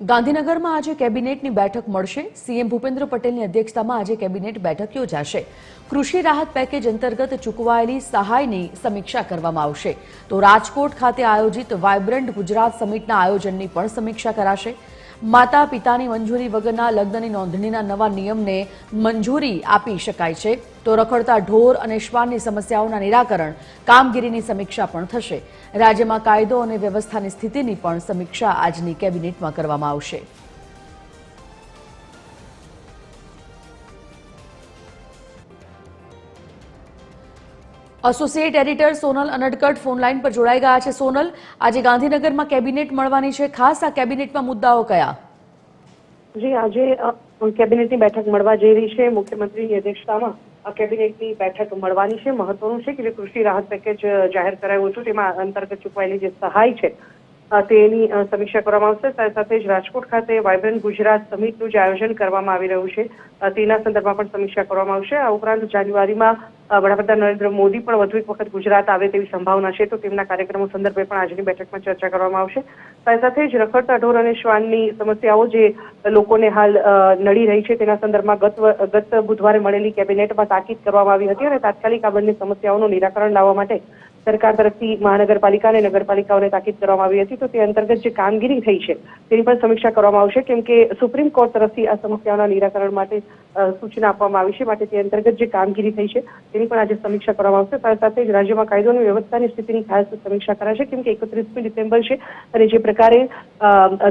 ગાંધીનગરમાં આજે કેબિનેટની બેઠક મળશે. સીએમ ભૂપેન્દ્ર પટેલની અધ્યક્ષતામાં આજે કેબિનેટ બેઠક યોજાશે. કૃષિ રાહત પેકેજ અંતર્ગત ચૂકવાયેલી સહાયની સમીક્ષા કરવામાં આવશે. તો રાજકોટ ખાતે આયોજિત વાયબ્રન્ટ ગુજરાત સમિટના આયોજનની પણ સમીક્ષા કરાશે. માતા પિતાની મંજૂરી વગરના લગ્નની નોંધણીના નવા નિયમને મંજૂરી આપી શકાય છે. તો રખડતા ઢોર અને શ્વાનની સમસ્યાઓના નિરાકરણ કામગીરીની સમીક્ષા પણ થશે. રાજ્યમાં કાયદો અને વ્યવસ્થાની સ્થિતિની પણ સમીક્ષા આજની કેબિનેટમાં કરવામાં આવશે. Associate editor Sonal Anadkat phone line પર જોડાઈ ગયા છે. સોનલ, આજે ગાંધીનગરમાં કેબિનેટ મળવાની છે. ખાસ આ કેબિનેટમાં મુદ્દાઓ કયા? જી, આજે કેબિનેટની બેઠક મળવા જઈ રહી છે. મુખ્યમંત્રીની અધ્યક્ષતામાં કેબિનેટની બેઠક મળવાની છે. મહત્વનું છે કે જે કૃષિ રાહત પેકેજ જાહેર કરાયું હતું, તેમાં અંતર્ગત ચૂકવાયેલી જે સહાય છે તેની સમીક્ષા કરવામાં આવશે. સાથે સાથે જ રાજકોટ ખાતે વાયબ્રન્ટ ગુજરાત સમિટનું જે આયોજન કરવામાં આવી રહ્યું છે તેના સંદર્ભમાં પણ સમીક્ષા કરવામાં આવશે. આ ઉપરાંત જાન્યુઆરીમાં વડાપ્રધાન નરેન્દ્ર મોદી પણ વધુ એક વખત ગુજરાત આવે તેવી સંભાવના છે, તો તેમના કાર્યક્રમો સંદર્ભે પણ આજની બેઠકમાં ચર્ચા કરવામાં આવશે. સાથે સાથે જ રખડતા ઢોર અને શ્વાનની સમસ્યાઓ જે લોકોને હાલ નડી રહી છે, તેના સંદર્ભમાં ગત ગત બુધવારે મળેલી કેબિનેટમાં તાકીદ કરવામાં આવી હતી અને તાત્કાલિક આ બંને સમસ્યાઓનું નિરાકરણ લાવવા માટે સરકાર તરફથી મહાનગરપાલિકા અને નગરપાલિકાઓને તાકીદ કરવામાં આવી હતી, તો તે અંતર્ગત જે કામગીરી થઈ છે, તેની પણ સમીક્ષા કરવામાં આવશે. કેમ કે સુપ્રીમ કોર્ટ તરફથી આ સમસ્યાઓના નિરાકરણ માટે સૂચના આપવામાં આવી છે, માટે તે અંતર્ગત જે કામગીરી થઈ છે, તેની પણ આજે સમીક્ષા કરવામાં આવશે. સાથે સાથે જ રાજ્યમાં કાયદો અને વ્યવસ્થાની સ્થિતિની ખાસ સમીક્ષા કરાશે, કેમ કે એકત્રીસમી ડિસેમ્બર છે, અને જે પ્રકારે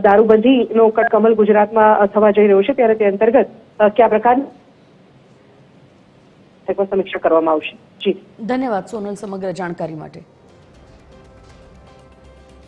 દારૂબંધીનો કટકમલ ગુજરાતમાં થવા જઈ રહ્યો છે, ત્યારે તે અંતર્ગત કયા પ્રકારની સમીક્ષા કરવામાં આવશે. જી. ધન્યવાદ સોનલ સમગ્ર જાણકારી માટે.